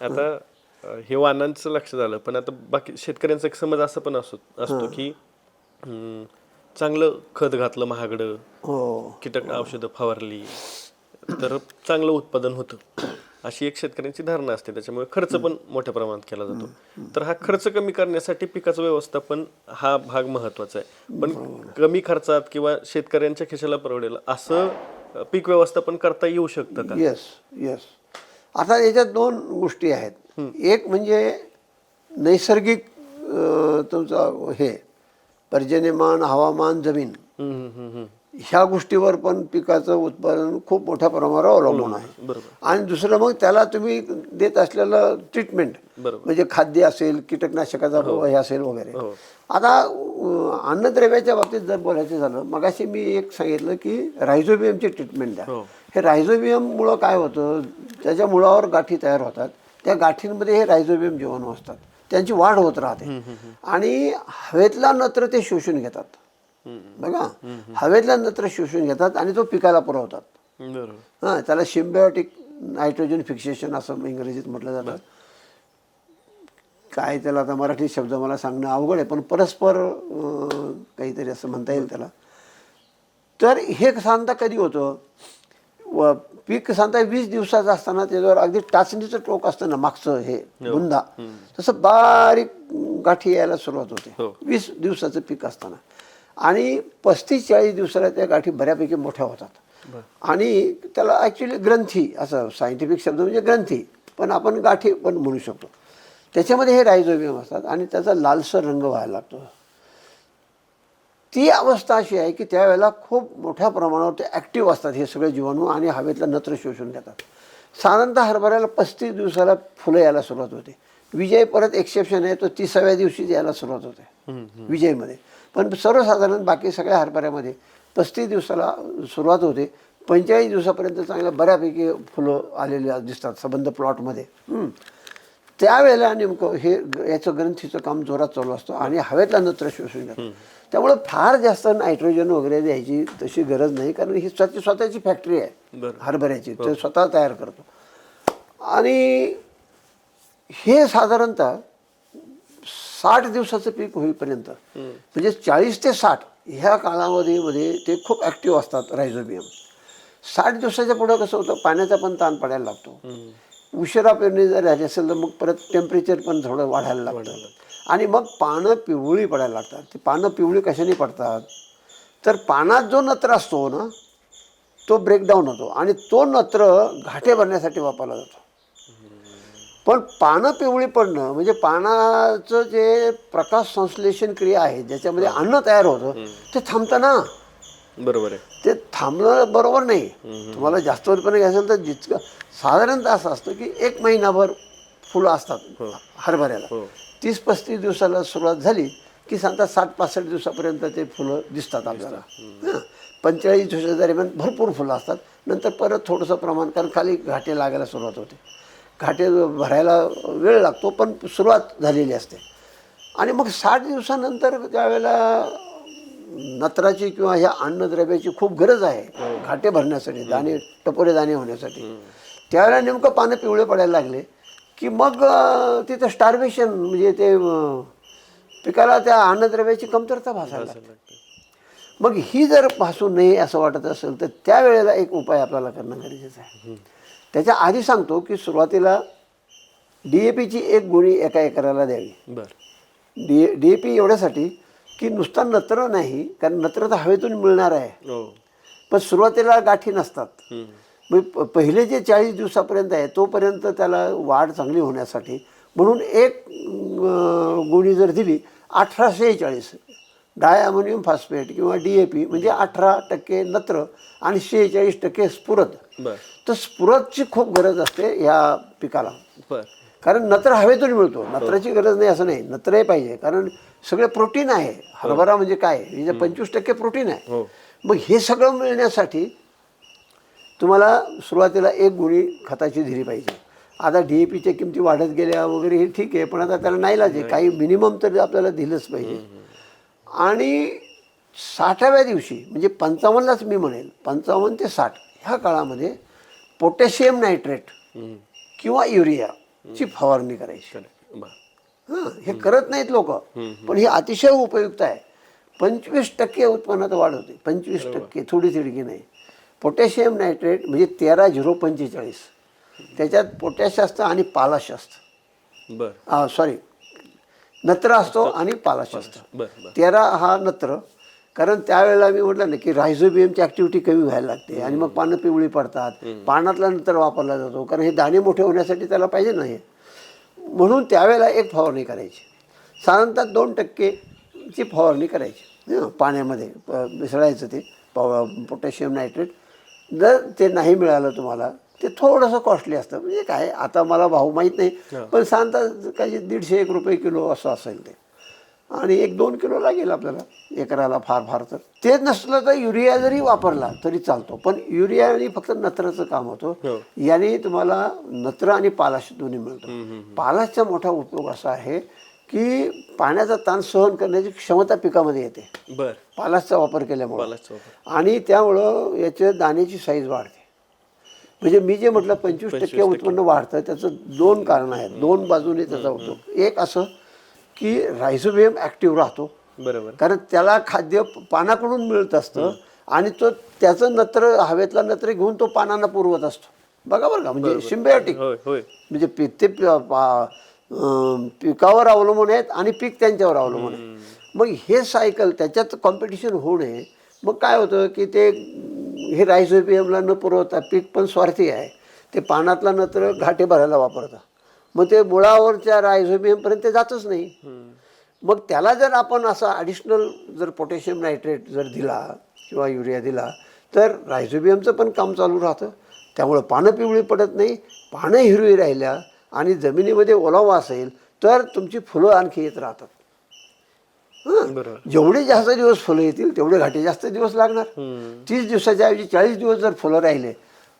आता अं, हे वाहनांचं लक्ष झालं पण आता बाकी शेतकऱ्यांचा एक समज असं पण असतो असतो की हम्म, चांगलं खत घातलं महागडं हो. कीटक औषधं फवारली तर चांगलं उत्पादन होतं. अशी एक शेतकऱ्यांची धारणा असते त्याच्यामुळे खर्च पण मोठ्या प्रमाणात केला जातो. तर हा खर्च कमी करण्यासाठी पिकाचं व्यवस्थापन हा भाग महत्त्वाचा आहे. पण कमी खर्चात किंवा शेतकऱ्यांच्या खिशाला परवडेल असं अं, पीक व्यवस्थापन करता येऊ शकतं का? येस येस आता याच्यात दोन गोष्टी आहेत. एक म्हणजे नैसर्गिक तुमचं हे पर्जन्यमान हवामान जमीन. ह्या गोष्टीवर पण पिकाचं उत्पादन खूप मोठ्या प्रमाणावर अवलंबून आहे. आणि दुसरं मग त्याला तुम्ही देत असलेलं ट्रीटमेंट. म्हणजे खाद्य असेल कीटकनाशकाचा हे. असेल वगैरे. हो. आता अन्नद्रव्याच्या बाबतीत जर बोलायचं झालं मगाशी मी एक सांगितलं की रायझोबियमची ट्रीटमेंट द्या. हो. रायझोबियममुळं काय होतं? त्याच्या मुळावर गाठी तयार होतात त्या गाठींमध्ये हे रायझोबियम जीवाणू असतात. त्यांची वाढ होत राहते. आणि हवेतला नत्र ते शोषून घेतात. बघा हवेतला नत्र शोषून घेतात आणि तो पिकाला पुरवतात. हां त्याला सिम्बायोटिक नायट्रोजन फिक्सेशन असं इंग्रजीत म्हटलं जातं. काय त्याला आता मराठी शब्द मला सांगणं अवघड आहे पण परस्पर काहीतरी असं म्हणता येईल त्याला. तर हे सांगता कधी होतं? व पीक सांगता वीस दिवसाचं असताना त्याच्यावर अगदी टाचणीचं टोक असतं ना मागचं हे बुंदा. तसं बारीक गाठी यायला सुरुवात हो. होते वीस दिवसाचं पीक असताना. आणि पस्तीस चाळीस दिवसाला त्या गाठी बऱ्यापैकी मोठ्या होतात. आणि त्याला ॲक्च्युली ग्रंथी असं सायंटिफिक शब्द म्हणजे ग्रंथी पण आपण गाठी पण म्हणू शकतो. त्याच्यामध्ये हे रायझोबियम असतात आणि त्याचा लालसर रंग व्हायला लागतो. ती अवस्था अशी आहे की त्यावेळेला खूप मोठ्या प्रमाणावर ते ॲक्टिव्ह असतात हे सगळे जीवाणू आणि हवेतलं नत्र शोषून घेतात. साधारणतः हरभऱ्याला पस्तीस दिवसाला फुलं यायला सुरुवात होते. विजय परत एक्सेप्शन आहे तो तिसाव्या दिवशी यायला सुरुवात होते. विजयमध्ये. पण सर्वसाधारण बाकी सगळ्या हरभऱ्यामध्ये पस्तीस दिवसाला सुरुवात होते. पंचेचाळीस दिवसापर्यंत चांगल्या बऱ्यापैकी फुलं आलेली दिसतात संबंध प्लॉटमध्ये. त्यावेळेला नेमकं हे याचं ग्रंथीचं काम जोरात चालू असतं आणि हवेतला नत्र शोषून घेतं त्यामुळं फार जास्त नायट्रोजन वगैरे द्यायची तशी गरज नाही कारण ही स्वतः स्वतःची फॅक्टरी आहे. हरभऱ्याची. ते स्वतः तयार करतो. आणि हे साधारणतः साठ दिवसाचं पीक होईपर्यंत म्हणजे चाळीस ते साठ ह्या कालावधीमध्ये ते खूप ॲक्टिव्ह असतात रायझोबियम साठ दिवसाच्या पुढं कसं होतं पाण्याचा पण ताण पडायला लागतो. उशिरा पेरणी जर झाली असेल तर मग परत टेम्परेचर पण थोडं वाढायला लागतं. आणि मग पानं पिवळी पडायला लागतात. ती पानं पिवळी कशाने पडतात? तर पानात जो नत्र असतो ना तो ब्रेकडाऊन होतो आणि तो नत्र घाटे भरण्यासाठी वापरला जातो. पण पानं पिवळी पडणं म्हणजे पानाचं जे प्रकाश संश्लेषण क्रिया आहे ज्याच्यामध्ये अन्न तयार होतं ते थांबतं ना. बरोबर आहे. ते थांबणं बरोबर नाही. तुम्हाला जास्त उत्पन्न घ्यायचं असेल तर जितकं साधारणतः असं असतं की एक महिनाभर फुलं असतात हरभऱ्याला. तीस पस्तीस दिवसाला सुरुवात झाली की सांगतात साठ पासष्ट दिवसापर्यंत ते फुलं दिसतात आपल्याला. हां. पंचेचाळीस दिवसाच्या दरम्यान भरपूर फुलं असतात. नंतर परत थोडंसं प्रमाण कारण खाली घाटे लागायला सुरुवात होते. घाटे भरायला वेळ लागतो पण सुरुवात झालेली असते. आणि मग साठ दिवसानंतर त्यावेळेला नत्राची किंवा ह्या अन्नद्रव्याची खूप गरज आहे घाटे भरण्यासाठी दाणे टपोरे दाणे होण्यासाठी. त्यावेळेला नेमकं पानं पिवळे पडायला लागले. की मग तिथं स्टार्वेशन म्हणजे ते पिकाला त्या अन्नद्रव्याची कमतरता भासायला लागते. मग ही जर भासू नये असं वाटत असेल तर त्यावेळेला एक उपाय आपल्याला करणं गरजेचं आहे. त्याच्या आधी सांगतो की सुरुवातीला डी ए पीची एक गोळी एका एकराला द्यावी. बर. डी डी ए पी एवढ्यासाठी की नुसता नत्र नाही कारण नत्र तर हवेतून मिळणार आहे. हो. पण सुरुवातीला गाठी नसतात. पहिले जे चाळीस दिवसापर्यंत आहे तोपर्यंत त्याला वाढ चांगली होण्यासाठी. म्हणून एक गोळी जर दिली अठरा शेहेचाळीस डाय अमोनियम फॉस्फेट किंवा डी ए पी म्हणजे अठरा टक्के नत्र आणि शेहेचाळीस टक्के स्फुरद. तर स्फुरदची खूप गरज असते ह्या पिकाला. कारण नत्र हवेतून मिळतो. नत्राची गरज नाही असं नाही. नत्रही पाहिजे. कारण सगळे प्रोटीन आहे. हरभरा म्हणजे काय? म्हणजे पंचवीस टक्के प्रोटीन आहे. हो. मग हे सगळं मिळण्यासाठी तुम्हाला सुरुवातीला एक गोळी खताची दिली पाहिजे. आता डी ए पीच्या किमती वाढत गेल्या वगैरे हे ठीक आहे पण आता त्याला नाही लाजे. काही मिनिमम तरी आपल्याला दिलंच पाहिजे. आणि साठाव्या दिवशी म्हणजे पंचावन्नलाच मी म्हणेल पंचावन्न ते साठ ह्या काळामध्ये पोटॅशियम नायट्रेट. किंवा युरियाची फवारणी करायची. हं, हे करत नाहीत लोक. पण हे अतिशय उपयुक्त आहे. पंचवीस टक्के उत्पन्नात वाढ होते. पंचवीस टक्के थोडी थिडकी नाही. पोटॅशियम नायट्रेट म्हणजे तेरा झिरो पंचेचाळीस. त्याच्यात पोटॅश असतं आणि पालाश असतं. बर. सॉरी नत्र असतो आणि पालाश असतं. तेरा हा नत्र. कारण त्यावेळेला मी म्हटलं ना की रायझोबियमची ऍक्टिव्हिटी कमी व्हायला लागते आणि मग पानं पिवळी पडतात. पानातला नंतर वापरला जातो. कारण हे दाणे मोठे होण्यासाठी त्याला पाहिजे ना हे. म्हणून त्यावेळेला एक फवारणी करायची. साधारणतः दोन टक्केची फवारणी करायची. पाण्यामध्ये प- मिसळायचं ते पोटॅशियम नायट्रेट. जर ते नाही मिळालं तुम्हाला ते थोडंसं कॉस्टली असतं. म्हणजे काय आता मला भाव माहीत नाही पण साधारणतः काही दीडशे एक रुपये किलो असं असेल ते. आणि एक दोन किलो लागेल आपल्याला एकराला फार फार तर. ते नसलं तर युरिया जरी वापरला तरी चालतो पण युरियाने फक्त नत्राचं काम होतं. हो. याने तुम्हाला नत्र आणि पालाश दोन्ही मिळतं. पालाशचा मोठा उपयोग असा आहे की पाण्याचा ताण सहन करण्याची क्षमता पिकामध्ये येते. बर. पालाशचा वापर केल्यामुळे. आणि त्यामुळं याच्या दाण्याची साईज वाढते. म्हणजे मी जे म्हटलं पंचवीस टक्के उत्पन्न वाढतं त्याचं दोन कारण आहेत. दोन बाजूने त्याचा उपयोग एक असं की रायझोबियम ॲक्टिव्ह राहतो. बरोबर. कारण त्याला खाद्य पानाकडून मिळत असतं आणि तो त्याचं नत्र हवेतला नत्र घेऊन तो पानांना पुरवत असतो. बघा बरं का म्हणजे सिम्बायोटिक होय होय. म्हणजे पी ते पी- पा- अं, पिकावर अवलंबून आहेत आणि पीक त्यांच्यावर अवलंबून आहे मग हे सायकल त्याच्यात कॉम्पिटिशन होऊ नये. मग काय होतं की ते हे रायझोबियमला न पुरवता पीक पण स्वार्थी आहे. ते पानातला नत्र घाटे भरायला वापरतं मग ते मुळावरच्या रायझोबियमपर्यंत ते जातच नाही. मग त्याला जर आपण असा ॲडिशनल जर पोटॅशियम नायट्रेट जर दिला किंवा युरिया दिला तर रायझोबियमचं पण काम चालू राहतं. त्यामुळं पानं पिवळी पडत नाही. पानं हिरवी राहिल्या आणि जमिनीमध्ये ओलावा असेल तर तुमची फुलं आणखी येत राहतात. जेवढे जास्त दिवस फुलं येतील तेवढे घाटे जास्त दिवस लागणार. तीस दिवसाच्या ऐवजी चाळीस दिवस जर फुलं राहिले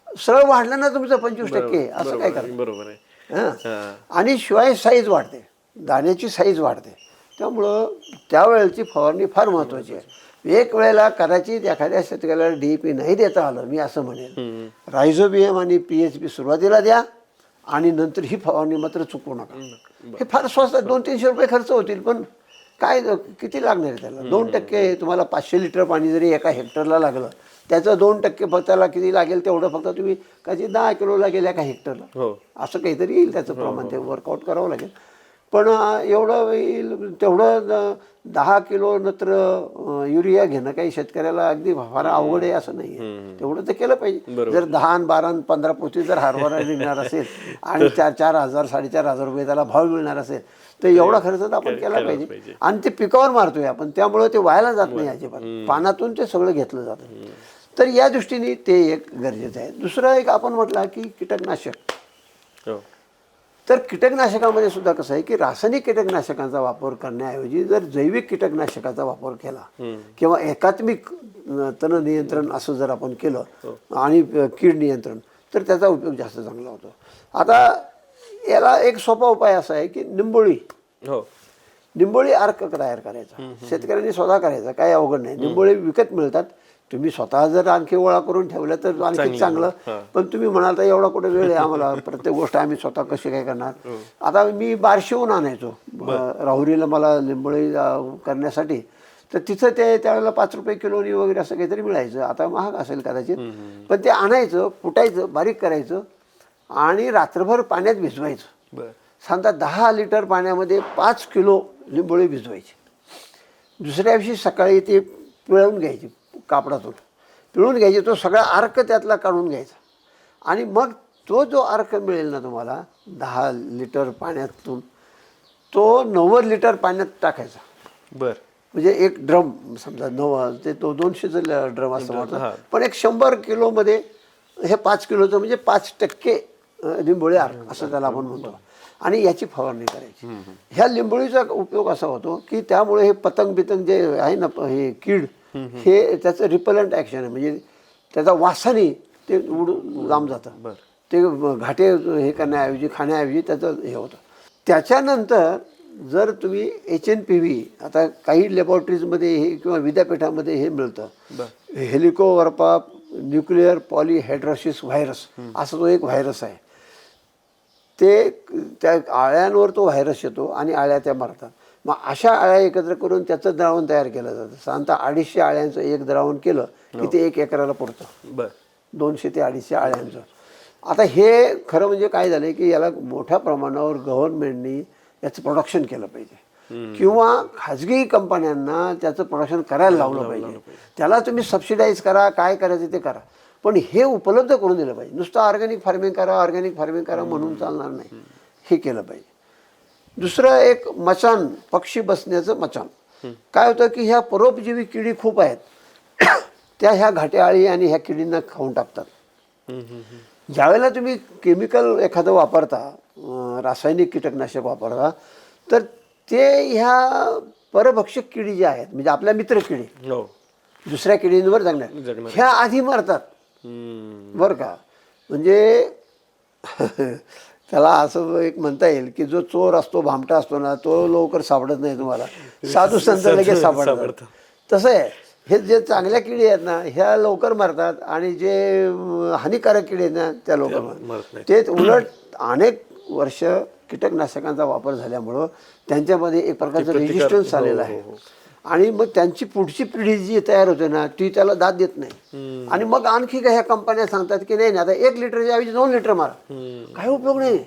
सरळ वाढलं ना तुमचं पंचवीस टक्के असं काय करा बरोबर आहे. आणि शिवाय साईज वाढते दाण्याची साईज वाढते. त्यामुळं त्यावेळेची फवारणी फार महत्त्वाची आहे. एक वेळेला कदाचित एखाद्या शेतकऱ्याला डी पी नाही देता आलं मी असं म्हणेन. रायझोबियम आणि पी एच पी सुरुवातीला द्या आणि नंतर ही फवारणी मात्र चुकवू नका. हे फार स्वस्त. दोन तीनशे रुपये खर्च होतील पण काय किती लागणार आहे त्याला? दोन टक्के तुम्हाला पाचशे लिटर पाणी जरी एका हेक्टरला लागलं त्याचं दोन टक्के त्याला किती लागेल तेवढं फक्त तुम्ही कधी दहा किलो लागेल एका हेक्टरला. हो. असं काहीतरी येईल त्याचं प्रमाण ते वर्कआउट करावं लागेल. पण एवढं येईल तेवढं दहा किलो नत्र युरिया घेणं काही शेतकऱ्याला अगदी फार अवघड आहे असं नाही आहे तेवढं तर केलं पाहिजे. जर दहा बारा पंधरा पोती जर हरभरा निघणार असेल आणि चार चार हजार साडेचार हजार रुपये त्याला भाव मिळणार असेल तर एवढा खर्च तर आपण केला पाहिजे. आणि ते पिकावर मारतोय आपण त्यामुळे ते व्हायला जात नाही अजिबात. पानातून ते सगळं घेतलं जातं. तर या दृष्टीने ते एक गरजेचं आहे. दुसरं एक आपण म्हटलं की कीटकनाशक. तर कीटकनाशकामध्ये सुद्धा कसं आहे की रासायनिक कीटकनाशकांचा वापर करण्याऐवजी जर जैविक कीटकनाशकाचा वापर केला किंवा एकात्मिक तण नियंत्रण असं जर आपण केलं आणि अं, कीड नियंत्रण तर त्याचा उपयोग जास्त चांगला होतो. आता याला एक सोपा उपाय असा आहे की निंबोळी. हो. निंबोळी अर्क तयार करायचा. शेतकऱ्यांनी स्वतः करायचा काही अवघड नाही. निंबोळी विकत मिळतात तुम्ही स्वतः जर आणखी ओळा करून ठेवलं तर आणखी चांगलं. पण तुम्ही म्हणाल तर एवढा कुठे वेळ आहे आम्हाला? प्रत्येक गोष्ट आम्ही स्वतः कशी काय करणार? आता मी बारशिवून आणायचो. राहुरीला मला लिंबोळी करण्यासाठी. तर तिथं ते त्यावेळेला पाच रुपये किलोनी वगैरे असं काहीतरी मिळायचं. आता महाग असेल कदाचित. पण ते आणायचं फुटायचं बारीक करायचं आणि रात्रभर पाण्यात भिजवायचं. साधारणतः दहा लिटर पाण्यामध्ये पाच किलो लिंबोळी भिजवायची. दुसऱ्या दिवशी सकाळी ते पिळवून घ्यायची. कापडातून पिळून घ्यायची तो सगळा अर्क त्यातला काढून घ्यायचा. आणि मग तो जो अर्क मिळेल ना तुम्हाला दहा लिटर पाण्यातून तो नव्वद लिटर पाण्यात टाकायचा. बर. म्हणजे एक ड्रम समजा नव ते तो दोनशेचं ड्रम असं म्हणतात पण एक शंभर किलोमध्ये हे पाच किलोचं म्हणजे पाच टक्के लिंबोळी अर्क असं त्याला आपण म्हणतो. आणि याची फवारणी करायची. ह्या लिंबोळीचा उपयोग असा होतो की त्यामुळे हे पतंग बितंग जे आहे ना हे कीड हे त्याचं रिपलंट ॲक्शन आहे. म्हणजे त्याचा वासाने ते उडून लांब जातं. ते घाटे हे करण्याऐवजी खाण्याऐवजी त्याचं हे होतं. त्याच्यानंतर जर तुम्ही एच एन पी व्ही आता काही लॅबॉरेटरीजमध्ये हे किंवा विद्यापीठामध्ये हे मिळतं. हेलिकोवर्पा न्यूक्लिअर पॉलिहायड्रोसिस व्हायरस असा तो एक व्हायरस आहे. ते त्या आळ्यांवर तो व्हायरस येतो आणि आळ्या त्या मरतात. मग अशा आळ्या एकत्र करून त्याचं द्रावण तयार केलं जातं. साधारणतः अडीचशे आळ्यांचं एक द्रावण केलं की ते एक एकराला पुरतं. बर. दोनशे ते अडीचशे आळ्यांचं. आता हे खरं म्हणजे काय झालं की याला मोठ्या प्रमाणावर गव्हर्नमेंटनी याचं प्रोडक्शन केलं पाहिजे. किंवा खाजगी कंपन्यांना त्याचं प्रोडक्शन करायला लावलं पाहिजे. त्याला तुम्ही सबसिडाईज करा काय करायचं ते करा. पण हे उपलब्ध करून दिलं पाहिजे. नुसतं ऑर्गॅनिक फार्मिंग करा ऑर्गॅनिक फार्मिंग करा म्हणून चालणार नाही. हे केलं पाहिजे. दुसरं एक मचान पक्षी बसण्याचं मचान. काय होतं की ह्या परोपजीवी किडी खूप आहेत. त्या ह्या घाट्याआळी आणि ह्या किडींना खाऊन टाकतात. ज्यावेळेला तुम्ही केमिकल एखादं वापरता रासायनिक कीटकनाशक वापरता तर ते ह्या परभक्षक किडी ज्या आहेत म्हणजे आपल्या मित्र किडी हो. दुसऱ्या किडींवर जगणार. ह्या आधी मरतात. बरं का? म्हणजे त्याला असं एक म्हणता येईल की जो चोर असतो भामटा असतो ना तो लवकर सापडत नाही तुम्हाला साधू संत लगेच सापडतात. तसं आहे हे जे चांगल्या किडी आहेत ना ह्या लवकर मरतात आणि जे हानिकारक किडी आहेत ना त्या लवकर मरत मरतात. ते उलट अनेक वर्ष कीटकनाशकांचा वापर झाल्यामुळं त्यांच्यामध्ये एक प्रकारचं रेजिस्टन्स हो, आलेलं हो, आहे हो. आणि मग त्यांची पुढची पिढी जी तयार होते ना ती त्याला दाद देत नाही. आणि मग आणखी काही ह्या कंपन्या सांगतात की नाही नाही, आता एक लिटरच्या ऐवजी दोन लिटर मारा. काही उपयोग नाही.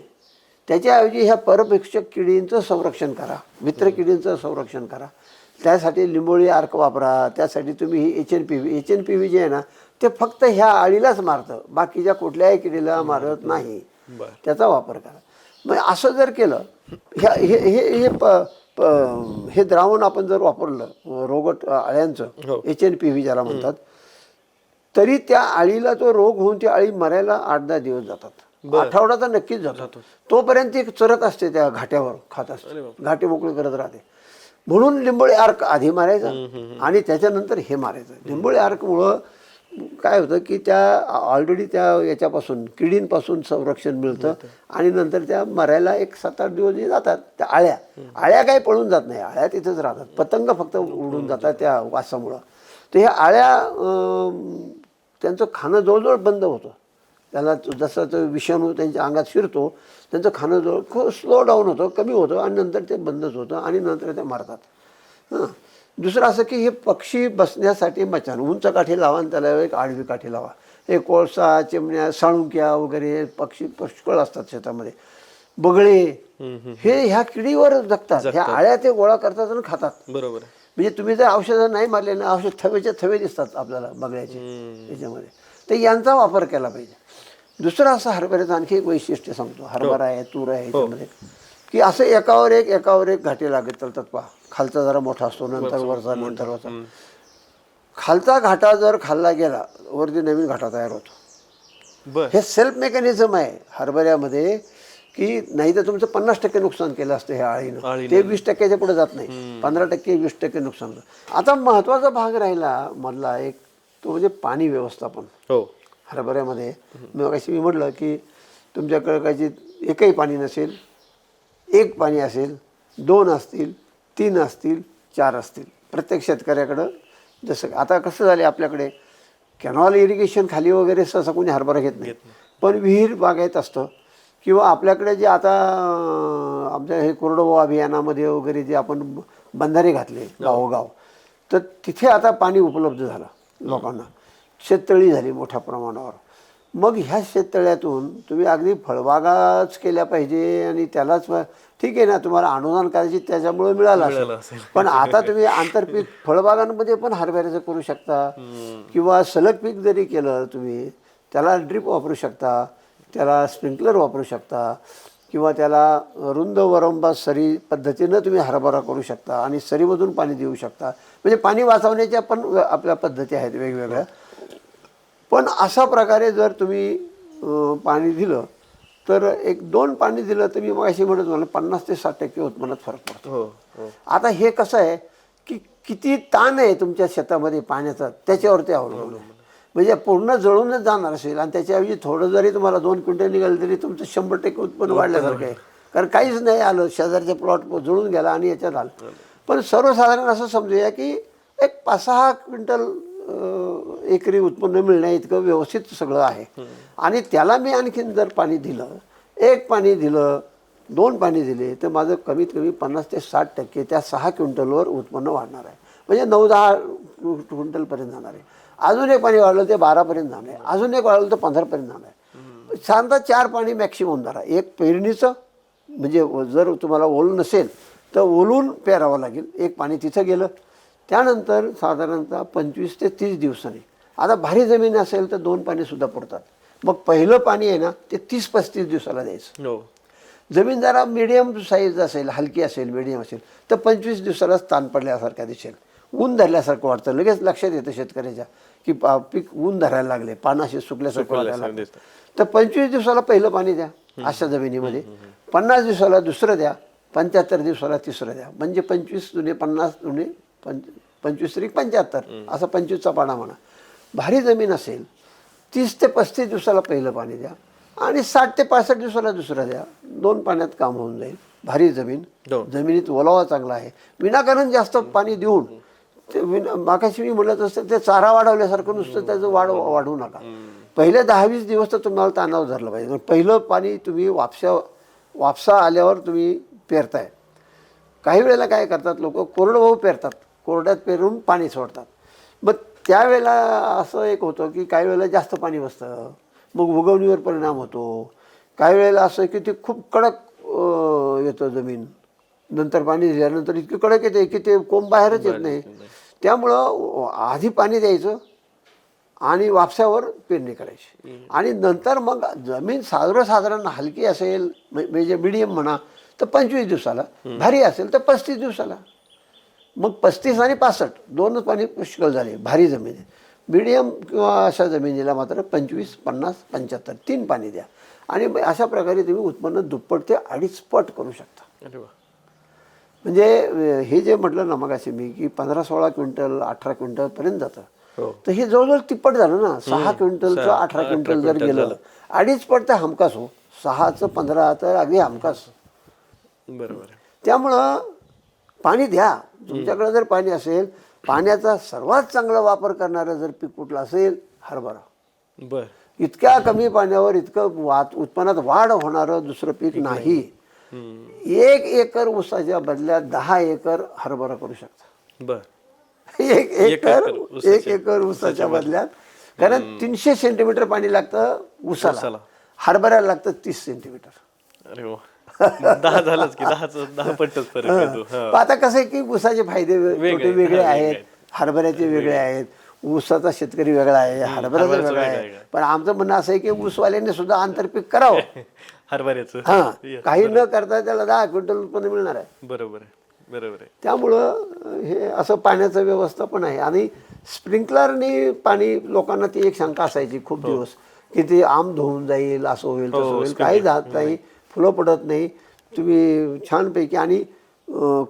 त्याच्याऐवजी ह्या परपेक्षक किडींचं संरक्षण करा मित्र किडींचं संरक्षण करा. त्यासाठी लिंबोळी अर्क वापरा त्यासाठी तुम्ही ही H N P V H N P V जे आहे ना ते फक्त ह्या आळीलाच मारतं. बाकीच्या कुठल्याही किडीला मारत नाही. त्याचा वापर करा. मग असं जर केलं ह्या हे हे हे हे द्रावण आपण जर वापरलं रोगट हो. आळ्यांचं एच एन पी व्ही ज्याला म्हणतात तरी त्या आळीला तो रोग होऊन ती आळी मरायला आठ दहा दिवस जातात. आठवडा तर नक्कीच जातो. तोपर्यंत ती चरत असते त्या घाट्यावर खात असते. घाटे मोकळे करत राहते. म्हणून लिंबोळी आर्क आधी मारायचं आणि त्याच्यानंतर हे मारायचं. लिंबोळी आर्कमुळं काय होतं की त्या ऑलरेडी त्या याच्यापासून किडींपासून संरक्षण मिळतं आणि नंतर त्या मरायला एक सात आठ दिवस जे जातात त्या आळ्या. आळ्या काही पळून जात नाही आळ्या तिथंच राहतात. पतंग फक्त उडून जातात त्या वासामुळं. तर ह्या आळ्या त्यांचं खाणं जवळजवळ बंद होतं. त्याला जसं तो विषाणू त्यांच्या अंगात शिरतो त्यांचं खाणं जवळ खूप स्लो डाऊन होतं कमी होतं आणि नंतर ते बंदच होतं आणि नंतर ते मारतात. हां. दुसरं असं की हे पक्षी बसण्यासाठी मचान. उंच काठी लावा आणि त्याला एक आडवी काठी लावा. हे कोळसा चिमण्या साळुंक्या वगैरे पक्षी पुष्कळ असतात शेतामध्ये. बगळे हे ह्या किडीवर जगतात. ह्या आळ्या ते गोळा करतात आणि खातात. बरोबर म्हणजे तुम्ही जर औषधं नाही मारले ना औषध थवेचे थवे दिसतात आपल्याला बघायचे याच्यामध्ये. तर यांचा वापर केला पाहिजे. दुसरं असं हरभऱ्याचं आणखी एक वैशिष्ट्य सांगतो. हरभरा आहे तूर आहे याच्यामध्ये. की असं एकावर एक एकावर एक घाटे लागत चालतात पहा. खालचा जरा मोठा असतो नंतर वरचा नंतर वरचा. खालचा घाटा जर खाल्ला गेला वरती नवीन घाटा तयार होतो. हे सेल्फ मेकॅनिझम आहे हरभऱ्यामध्ये की नाही तर तुमचं पन्नास टक्के नुकसान केलं असतं ह्या आळीनं. ते वीस टक्क्याच्या पुढे जात नाही. पंधरा टक्के वीस टक्के नुकसान. आता महत्त्वाचा भाग राहिला मधला एक तो म्हणजे पाणी व्यवस्थापन. हो. हरभऱ्यामध्ये. मी मी म्हटलं की तुमच्याकडे काही एकही पाणी नसेल एक पाणी असेल दोन असतील तीन असतील चार असतील. प्रत्येक शेतकऱ्याकडं जसं आता कसं झाले आपल्याकडे कॅनॉल इरिगेशन खाली वगैरे सहसा कोणी हरभरा घेत नाही. पण विहीर बागायत असतं किंवा आपल्याकडे जे आता आमच्या हे कोरडवाहू अभियानामध्ये वगैरे जे आपण बंधारे घातले गावोगाव तर तिथे आता पाणी उपलब्ध झालं लोकांना. शेततळी झाली मोठ्या प्रमाणावर. मग ह्या शेततळ्यातून तुम्ही अगदी फळबागाच केल्या पाहिजे आणि त्यालाच ठीक आहे ना तुम्हाला अनुदान करायची त्याच्यामुळे मिळालं असेल. पण आता तुम्ही आंतरपीक फळबागांमध्ये पण हरभऱ्याचं करू शकता. किंवा सलग पीक जरी केलं तुम्ही त्याला ड्रिप वापरू शकता त्याला स्प्रिंकलर वापरू शकता किंवा त्याला रुंद वरंबा सरी पद्धतीनं तुम्ही हरभरा करू शकता आणि सरीमधून पाणी देऊ शकता. म्हणजे पाणी वाचवण्याच्या पण आपल्या पद्धती आहेत वेगवेगळ्या. पण अशा प्रकारे जर तुम्ही पाणी दिलं तर एक दोन पाणी दिलं तर मी मगाशी म्हणत मला पन्नास ते साठ टक्के उत्पन्नात फरक पडतो. हो हो. आता हे कसं आहे की किती ताण आहे तुमच्या शेतामध्ये पाण्याचा त्याच्यावरती अवलंबून आहे. म्हणजे पूर्ण जळूनच जाणार असेल आणि त्याच्याऐवजी थोडं जरी तुम्हाला दोन क्विंटल निघालं तरी तुमचं शंभर टक्के उत्पन्न वाढल्यासारखं आहे. कारण काहीच नाही आलं शेजारचे प्लॉट जळून गेला आणि याच्यात आलं. पण सर्वसाधारण असं समजूया की एक पाच सहा क्विंटल एकरी उत्पन्न मिळण्या इतकं व्यवस्थित सगळं आहे. आणि त्याला मी आणखीन जर पाणी दिलं एक पाणी दिलं दोन पाणी दिले तर माझं कमीत कमी पन्नास ते साठ टक्के त्या सहा क्विंटलवर उत्पन्न वाढणार आहे. म्हणजे नऊ दहा क्विंटलपर्यंत जाणार आहे. अजून एक पाणी वाढलं ते बारापर्यंत जाणार आहे. अजून एक वाढलं तर पंधरापर्यंत जाणार आहे. साधारणतः चार पाणी मॅक्सिमम धरा. एक पेरणीचं म्हणजे जर तुम्हाला ओल नसेल तर ओलून पेरावं लागेल. एक पाणी तिथं गेलं त्यानंतर साधारणतः पंचवीस ते तीस दिवसांनी. आता भारी जमीन असेल तर दोन पाणीसुद्धा पडतात मग पहिलं पाणी आहे ना ते तीस पस्तीस दिवसाला द्यायचं. हो. जमीन जरा मिडियम साईज असेल हलकी असेल मिडियम असेल तर पंचवीस दिवसालाच ताण पडल्यासारखा दिसेल. ऊन धरल्यासारखं वाटतं. लगेच लक्षात येतं शेतकऱ्याच्या की पीक ऊन धरायला लागले पानाशी सुकल्यासारखं वाटायला. तर पंचवीस दिवसाला पहिलं पाणी द्या अशा जमिनीमध्ये. पन्नास दिवसाला दुसरं द्या पंच्याहत्तर दिवसाला तिसरं द्या. म्हणजे पंचवीस जुने पन्नास जुने पंच पंचवीस तरी पंच्याहत्तर असा पंचवीसचा पाडा म्हणा. भारी जमीन असेल तीस ते पस्तीस दिवसाला पहिलं पाणी द्या आणि साठ ते पासष्ट दिवसाला दुसरं द्या. दोन पाण्यात काम होऊन जाईल. भारी जमीन. हो. जमिनीत ओलावा चांगला आहे. विनाकारण जास्त पाणी देऊन ते विन मागाशी मी म्हणत असतं ते चारा वाढवल्यासारखं नुसतं त्याचं वाढ वाढवू नका. पहिले दहा वीस दिवस तर तुम्हाला ताणावर धरलं पाहिजे. पहिलं पाणी तुम्ही वापसा वापसा आल्यावर तुम्ही पेरताय. काही वेळेला काय करतात लोक? कोरडवाहू पेरतात. कोरड्यात पेरून पाणी सोडतात. मग त्यावेळेला असं एक होतं की काही वेळेला जास्त पाणी बसतं. मग उगवणीवर परिणाम होतो. काही वेळेला असं की ते खूप कडक येतं जमीन. नंतर पाणी दिल्यानंतर इतकी कडक येते की ते कोंब बाहेरच येत नाही. त्यामुळं आधी पाणी द्यायचं आणि वापसावर पेरणी करायची. आणि नंतर मग जमीन सर्वसाधारण हलकी असेल म्ह- म्हणजे मिडियम म्हणा तर पंचवीस दिवसाला. भारी असेल तर पस्तीस दिवसाला. मग पस्तीस आणि पासष्ट दोनच पाणी पुष्कळ झाले भारी जमीन मिडियम किंवा अशा जमिनीला मात्र पंचवीस पन्नास पंच्याहत्तर तीन पाणी द्या. आणि अशा प्रकारे तुम्ही उत्पन्न दुप्पट ते अडीच पट करू शकता. म्हणजे हे जे म्हटलं ना मग असे मी की पंधरा सोळा क्विंटल अठरा क्विंटल पर्यंत जातं. हो. तर हे जवळजवळ तिप्पट झालं ना सहा क्विंटलचं सहा- अठरा क्विंटल जर क्विंटल गेलं. अडीच पट तर हमखास हो. सहाचं पंधरा तर अगदी हमखास. बरोबर त्यामुळं पाणी द्या. तुमच्याकडे जर पाणी असेल पाण्याचा सर्वात चांगला वापर करणारं जर पीक कुठलं असेल हरभरा. बर. इतक्या कमी पाण्यावर इतकं वात उत्पन्नात वाढ होणारं दुसरं पीक नाही. एक एकर ऊसाच्या बदल्यात दहा एकर हरभरा करू शकता. बर. एक एकर एक एकर ऊसाच्या बदल्यात. कारण तीनशे सेंटीमीटर पाणी लागतं ऊसाला. हरभऱ्याला लागतं तीस सेंटीमीटर. अरे दहा झालंच की दहाच दहा पट्टच फरक येतो हा. पण आता कसं आहे की ऊसाचे फायदे वे- वेगळे तोटे आहेत. वेगळे हा, वेगळे आहेत. आहेत. हरभऱ्याचे वेगळे आहेत. ऊसाचा शेतकरी वेगळा आहे हरभऱ्याचा हरभऱ्याचा वेगळा वेगळा आहे. आहे. पण आमचं म्हणणं असं आहे की ऊसवाल्यांनी सुद्धा आंतरपीक करावं. हरभऱ्याचं. हा. Yes, काही न करता त्याला दहा क्विंटल उत्पन्न मिळणार आहे. बरोबर आहे. बरोबर आहे. त्यामुळं अं, हे असं पाण्याचं व्यवस्थापन आहे. आणि स्प्रिंकलरनी पाणी लोकांना ती एक शंका असायची खूप दिवस की ते आम धुवून जाईल असं होईल तसं हो, होईल काही जात नाही. फुलं पडत नाही. तुम्ही छानपैकी आणि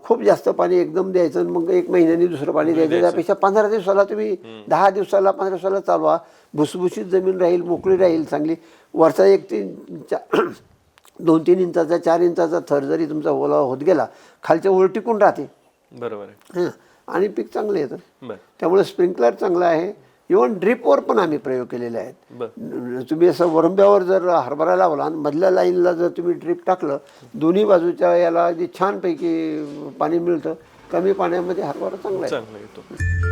खूप जास्त पाणी एकदम द्यायचं आणि मग एक महिन्यानी दुसरं पाणी द्यायचं. त्यापेक्षा पंधरा दिवसाला तुम्ही दहा दिवसाला पंधरा दिवसाला चालवा. भुसभुशीत जमीन राहील मोकळी राहील चांगली. वरचा एक तीन चा- दोन तीन इंचाचा चार इंचाचा थर जरी तुमचा ओला होत गेला खालच्या वर टिकून राहते. बरोबर हं. आणि पीक चांगलं येतं. त्यामुळे स्प्रिंकलर चांगला आहे. इवन ड्रिपवर पण आम्ही प्रयोग केलेले आहेत. तुम्ही असं वरंब्यावर जर हरभरा लावला आणि मधल्या लाईनला जर तुम्ही ड्रिप टाकलं दोन्ही बाजूच्या याला अगदी छानपैकी पाणी मिळतं. कमी पाण्यामध्ये हरभरा चांगलं येतो.